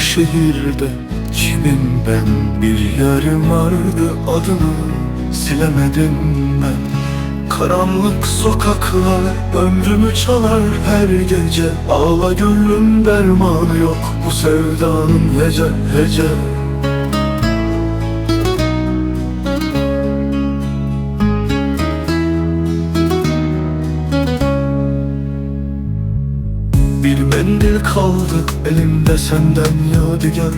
şehirde kimim ben. Bir yerim vardı adını silemedim ben. Karanlık sokaklar ömrümü çalar her gece. Ağla gönlüm dermanı yok bu sevdanın hece hece kaldı elimde senden yadigar.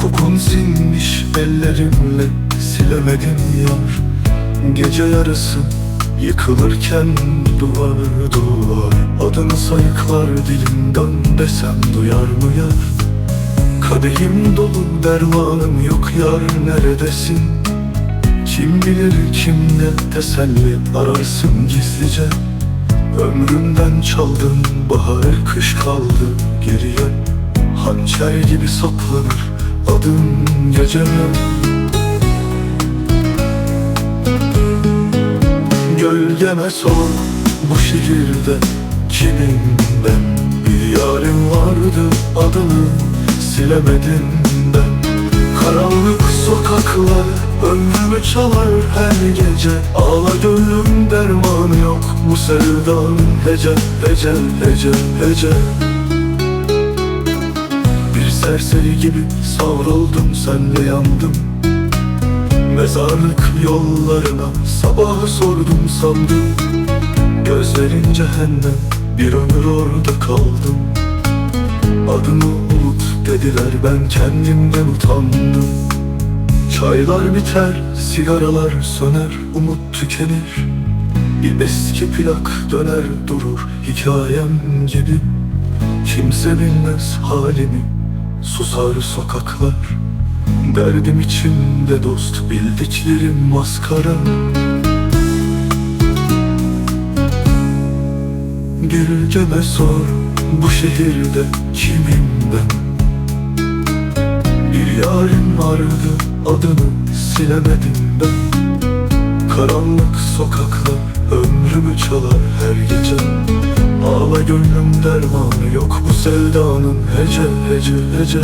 Kokun sinmiş ellerimle silemedim yar. Gece yarısı yıkılırken duvar duvar. Adını sayıklar dilimden desem duyar mı yar? Kadehim dolu dermanım yok yar. Neredesin? Kim bilir kimle teselli ararsın gizlice Ömrümden çaldın bahar kış kaldı. Geriye Hançer gibi saplanır adım geceme. Gölgeme sor bu şehirde kimim ben? Bir yarim vardı adını silemedim ben. Karanlık sokaklar ömrümü çalar her gece. Ağla gönlüm dermanı yok bu sevdanın hece hece hece hece. Bir serseri gibi savruldum senle yandım Mezarlık yollarına sabahı sordum sandım. Gözlerin cehennem bir ömür orada kaldım. Adımı unut dediler ben kendimden utandım. Çaylar biter, sigaralar söner, umut tükenir Bir eski plak döner durur hikayem gibi. Kimse bilmez halimi, susar sokaklar. Derdim içimde dost, bildiklerim maskara. Gülceme sor, bu şehirde kimim ben? Bir yarim vardı adını silemedim ben Karanlık sokaklar ömrümü çalar her gece. Ağla gönlüm dermanı yok bu sevdanın hece hece hece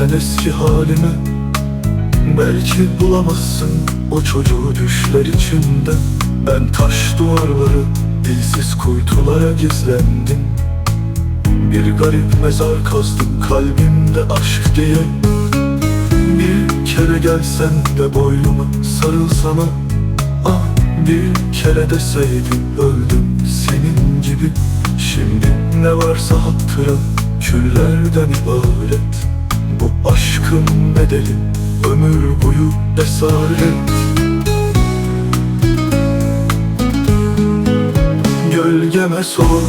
dönersen eski halime Belki bulamazsın o çocuğu düşler içinde. Ben taş duvarları dilsiz kuytulara gizlendim. Bir garip mezar kazdım kalbimde aşk diye. Bir kere gelsen de boynuma sarılsana Ah bir kere deseydim öldüm senin gibi. Şimdi ne varsa hatıra küllerden ibaret Bu aşkın bedeli ömür boyu esaret. Gölgeme sor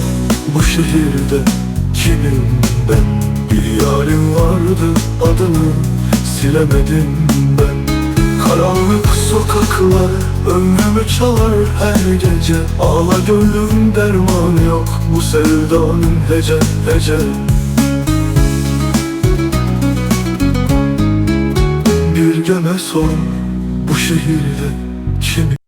bu şehirde kimim ben? Bir yarim vardı adını silemedim ben. Karanlık sokaklar ömrümü çalar her gece. Ağla gönlüm dermanı yok bu sevdanın hece hece Göme sor bu şehirde kim